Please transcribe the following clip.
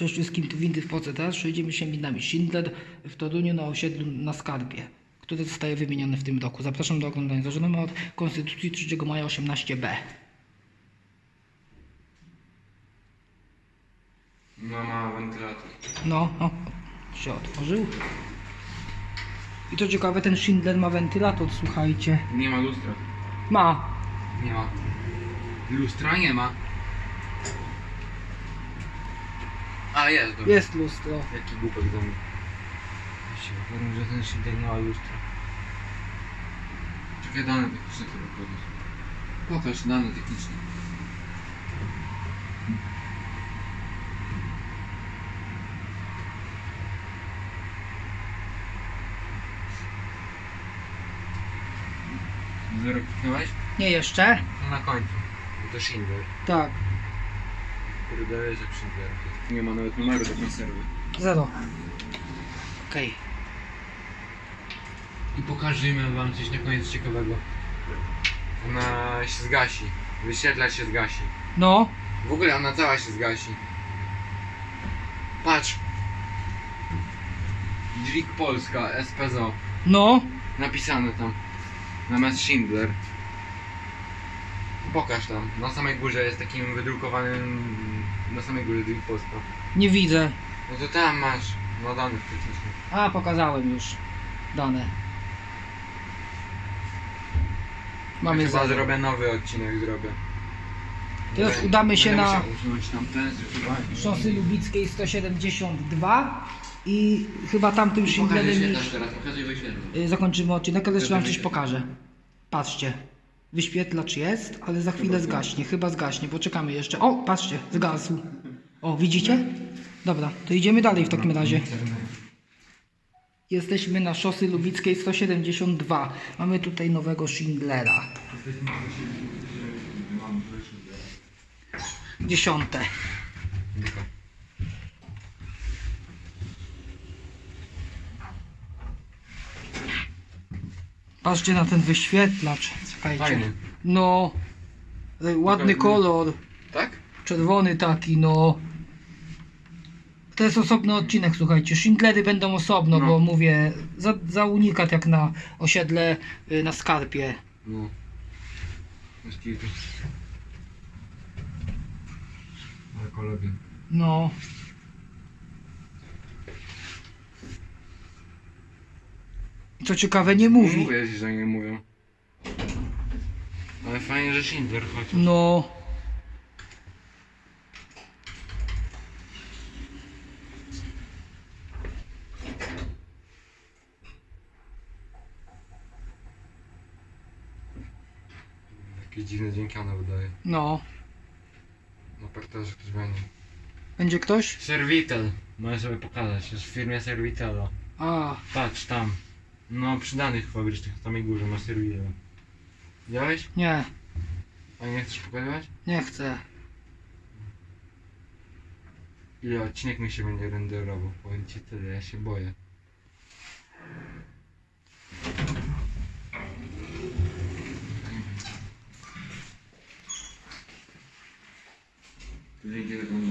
Cześć wszystkim, tu Windy w Polsce. Teraz przejdziemy się minami Schindler w Toruniu na osiedlu na Skarbie, które zostaje wymienione w tym roku. Zapraszam do oglądania. Zaczynamy od Konstytucji 3 maja 18b. No ma wentylator. No, o, się otworzył. I to ciekawe, ten Schindler ma wentylator, słuchajcie. Nie ma lustra. Ma. Nie ma. Lustra nie ma. A jest, dobra. Jest lustro. Jaki głupek do mnie. Ja się powiem, że ten Schindler nie ma lustra. Czekaj, dane techniczne to podnieść. Pokaż dane techniczne. Zero kliknąłeś? Nie jeszcze? No na końcu. Bo to Schindler. Tak. Kurde, że Schindler. Nie ma nawet numeru do konserwy. Zero. Okej. I pokażemy wam coś na koniec ciekawego. Ona się zgasi. Wyświetlacz się zgasi. No. W ogóle ona cała się zgasi. Patrz. Dźwig Polska, SPZO. No. Napisane tam. Zamiast Schindler. Pokaż tam. Na samej górze jest takim wydrukowanym... Na samej górze Dźwig Polska. Nie widzę. No to tam masz. Na danych technicznych. A, pokazałem już dane. Mamy Chyba zero. zrobię nowy odcinek, zrobię. Teraz Będę- udamy się będę na- musiał usunąć tam ten, zdecydowanie. Szosy Lubickiej 172 i chyba tamtym Pokażę Schindlerem wyświetlacz już teraz, pokażę zakończymy odcinek, ale jeszcze wam coś pokażę. Patrzcie. Wyświetlacz jest, ale za chwilę zgaśnie. Chyba zgaśnie, poczekamy jeszcze. O, patrzcie, zgasł. O, widzicie? Dobra, to idziemy dalej w takim razie. Jesteśmy na szosy Lubickiej 172. Mamy tutaj nowego Schindlera. Dziesiąte. Patrzcie na ten wyświetlacz. Czekajcie. Fajny. No. e, Ładny Pokaż- kolor. Tak? Czerwony taki, no. To jest osobny odcinek, słuchajcie. Schindlery będą osobno, No. bo mówię, za, za unikat jak na osiedle y, na Skarpie. No. Bez kitu. Ekologia. No. Co ciekawe, nie mówi. Mówię że nie mówią. Ale fajnie, że Schindler chociaż. No. Jakieś dziwne dźwięki ona wydaje. No. Na parterze ktoś będzie. Będzie ktoś? Servitel. Możesz sobie pokazać. Jest w firmie Servitela. A, Patrz tam. No przy danych fabrycznych na samej górze masz Servitel. Widziałeś? nie. A nie chcesz pokazywać? Nie chcę. Ile odcinek mi się będzie renderował? Powiem ci tyle, ja się boję. Za oglądanie.